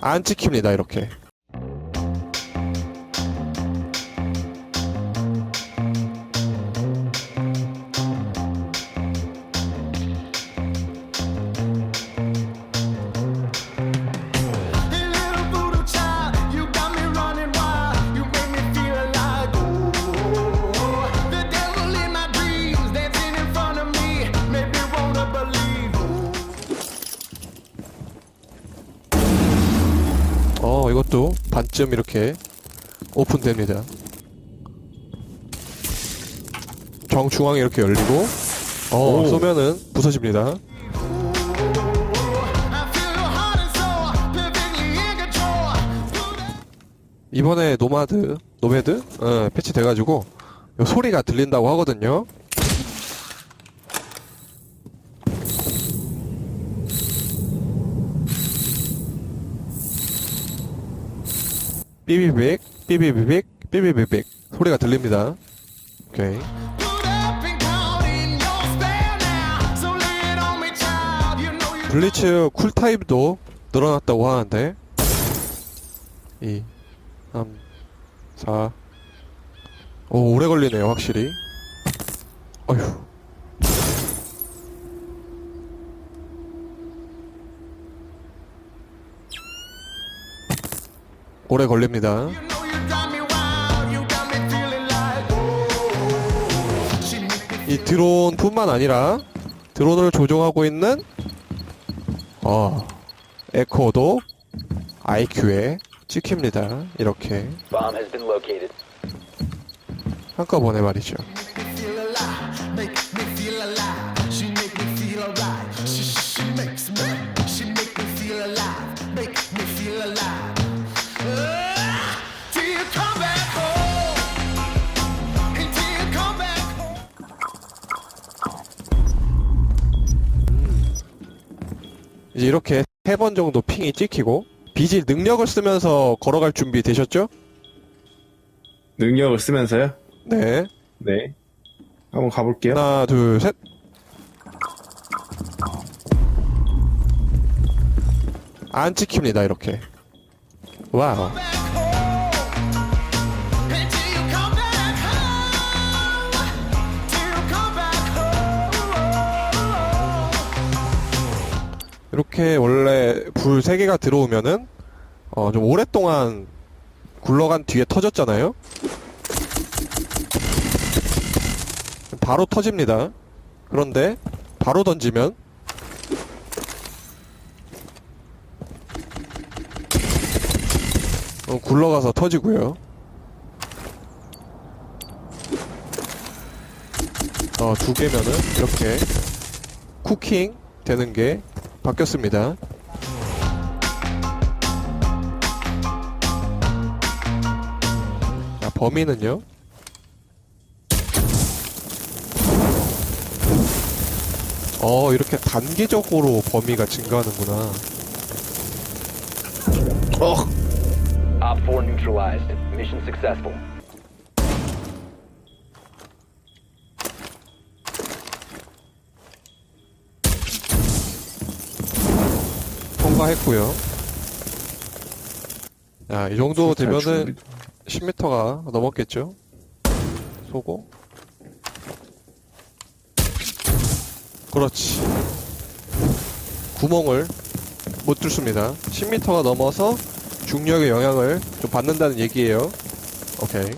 안 찍힙니다, 이렇게. 어, 이것도 반쯤 이렇게 오픈됩니다. 정중앙에 이렇게 열리고, 어, 오. 쏘면은 부서집니다. 이번에 노마드, 노매드? 어, 패치 돼가지고, 요 소리가 들린다고 하거든요. 삐비빅, 삐비비빅, 삐비비빅. 소리가 들립니다. 오케이. 블리츠 쿨타임도 늘어났다고 하는데 2 3 4 오, 오래 걸리네요, 확실히. 어휴. 오래 걸립니다. 이 드론뿐만 아니라 드론을 조종하고 있는 어, 에코도 IQ에 찍힙니다. 이렇게. 한꺼번에 말이죠. 이제 이렇게 세 번 정도 핑이 찍히고 비질 능력을 쓰면서 걸어갈 준비 되셨죠? 능력을 쓰면서요? 네. 네. 한번 가볼게요. 하나, 둘, 셋. 안 찍힙니다, 이렇게. 와우. 이렇게 원래 불 세 개가 들어오면은 어, 좀 오랫동안 굴러간 뒤에 터졌잖아요. 바로 터집니다. 그런데 바로 던지면 어, 굴러가서 터지고요. 어, 두 개면은 이렇게 쿠킹 되는 게 바뀌었습니다. 자, 범위는요? 어, 이렇게 단계적으로 범위가 증가하는구나. 어! Op 4 neutralized. Mission successful. 통과했고요. 야, 이 정도 되면은 준비. 10m가 넘었겠죠? 쏘고. 그렇지. 구멍을 못 뚫습니다. 10m가 넘어서 중력의 영향을 좀 받는다는 얘기예요. 오케이.